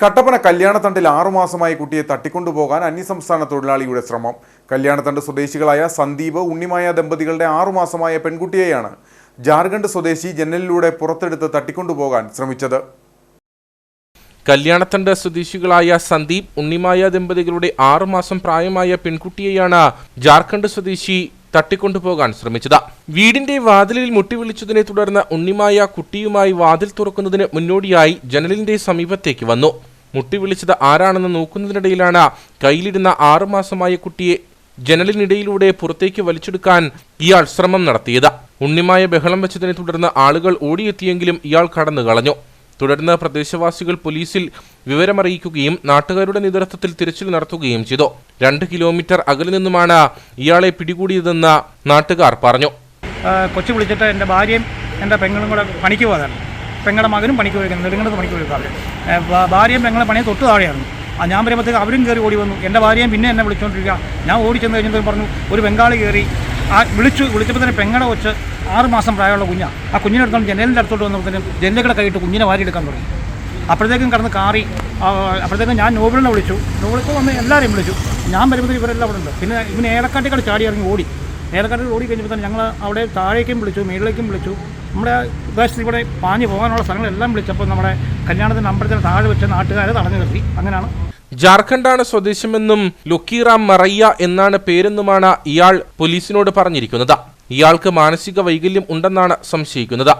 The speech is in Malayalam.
കട്ടപ്പന കല്യാണത്തണ്ടിൽ ആറുമാസമായി കുട്ടിയെ തട്ടിക്കൊണ്ടുപോകാൻ അന്യസംസ്ഥാന തൊഴിലാളിയുടെ ശ്രമം. കല്യാണത്തണ്ട് സ്വദേശികളായ സന്ദീപ് ഉണ്ണിമായ ദമ്പതികളുടെ ആറുമാസമായ പെൺകുട്ടിയെയാണ് ജാർഖണ്ഡ് സ്വദേശി ജനലിലൂടെ പുറത്തെടുത്ത് തട്ടിക്കൊണ്ടുപോകാൻ ശ്രമിച്ചത്. കല്യാണത്തണ്ട് സ്വദേശികളായ സന്ദീപ് ഉണ്ണിമായ ദമ്പതികളുടെ ആറുമാസം പ്രായമായ പെൺകുട്ടിയെയാണ് ജാർഖണ്ഡ് സ്വദേശി തട്ടിക്കൊണ്ടുപോകാൻ ശ്രമിച്ചത്. വീടിന്റെ വാതിലിൽ മുട്ടിവിളിച്ചതിനെ തുടർന്ന് ഉണ്ണിമായ കുട്ടിയുമായി വാതിൽ തുറക്കുന്നതിന് മുന്നോടിയായി ജനലിന്റെ സമീപത്തേക്ക് വന്നു. മുട്ടിവിളിച്ചത് ആരാണെന്ന് നോക്കുന്നതിനിടയിലാണ് കയ്യിലിരുന്ന ആറുമാസമായ കുട്ടിയെ ജനലിനിടയിലൂടെ പുറത്തേക്ക് വലിച്ചെടുക്കാൻ ഇയാൾ ശ്രമം നടത്തിയത്. ഉണ്ണിമായ ബഹളം വെച്ചതിനെ തുടർന്ന് ആളുകൾ ഓടിയെത്തിയെങ്കിലും ഇയാൾ കടന്നു കളഞ്ഞു തുടർന്ന് പ്രദേശവാസികൾ പോലീസിൽ വിവരമറിയിക്കുകയും നാട്ടുകാരുടെ നേതൃത്വത്തിൽ തിരച്ചിൽ നടത്തുകയും ചെയ്തു. രണ്ട് കിലോമീറ്റർ അകലെ നിന്നുമാണ് ഇയാളെ പിടികൂടിയതെന്ന് നാട്ടുകാർ പറഞ്ഞു. കൊച്ചു വിളിച്ചിട്ട് എന്റെ ഭാര്യയും എന്റെ പെങ്ങളും കൂടെ പണിക്ക് പോകാതെ പെങ്ങളുടെ മകനും പണിക്ക് പോയിരിക്കുന്നു നെടുങ്കണ്ടത്ത് പണിക്ക് പോയിരിക്കും ഭാര്യയും പെങ്ങളെ പണിയെ തൊട്ട് താഴെയാണ് ആ ഞാൻ വരുമ്പോഴത്തേക്ക് അവരും കയറി ഓടി വന്നു. എന്റെ ഭാര്യയും പിന്നെ എന്നെ വിളിച്ചുകൊണ്ടിരിക്കുക ഞാൻ ഓടി ചെന്ന് കഴിഞ്ഞപ്പോൾ പറഞ്ഞു ഒരു ബംഗാളി കയറി. ആ വിളിച്ചു വിളിച്ചപ്പോൾ തന്നെ പെങ്ങളെ വെച്ച് ആറ് മാസം പ്രായമുള്ള കുഞ്ഞാണ് ആ കുഞ്ഞിനെ എടുത്തോണ്ട് ജനലിന്റെ അടുത്തോട്ട് വന്നപ്പോഴത്തേനും ജനലുകളെ കൈയിട്ട് കുഞ്ഞിനെ വാരി എടുക്കാൻ തുടങ്ങി. അപ്പോഴത്തേക്കും കടന്ന് കാറി അപ്പോഴത്തേക്കും ഞാൻ നോബിളിനെ വിളിച്ചു. നോബിളിക്ക് വന്ന് എല്ലാവരെയും വിളിച്ചു. ഞാൻ വരുമ്പോൾ ഇവരെല്ലാം അവിടെ ഉണ്ട് പിന്നെ ഇവന് ഏലക്കാട്ടിക്കട ചാടി ഇറങ്ങി ഓടി. ഏലക്കാട്ടിൽ ഓടി കഴിഞ്ഞപ്പോൾ തന്നെ ഞങ്ങൾ അവിടെ താഴേക്കും വിളിച്ചു മേളിലേക്കും വിളിച്ചു. നമ്മുടെ ഉദ്ദേശത്തിൽ ഇവിടെ പാഞ്ഞു പോകാനുള്ള സ്ഥലങ്ങളെല്ലാം വിളിച്ചപ്പോൾ നമ്മുടെ കല്യാണത്തിന്റെ അമ്പലത്തിന് താഴെ വെച്ച നാട്ടുകാരെ തടഞ്ഞു നിർത്തി. അങ്ങനെയാണ്. ജാർഖണ്ഡാണ് സ്വദേശമെന്നും ലുക്കീറാം മറയ്യ എന്നാണ് പേരെന്നുമാണ് ഇയാൾ പോലീസിനോട് പറഞ്ഞിരിക്കുന്നത്. ഇയാൾക്ക് മാനസിക വൈകല്യം ഉണ്ടെന്നാണ് സംശയിക്കുന്നത്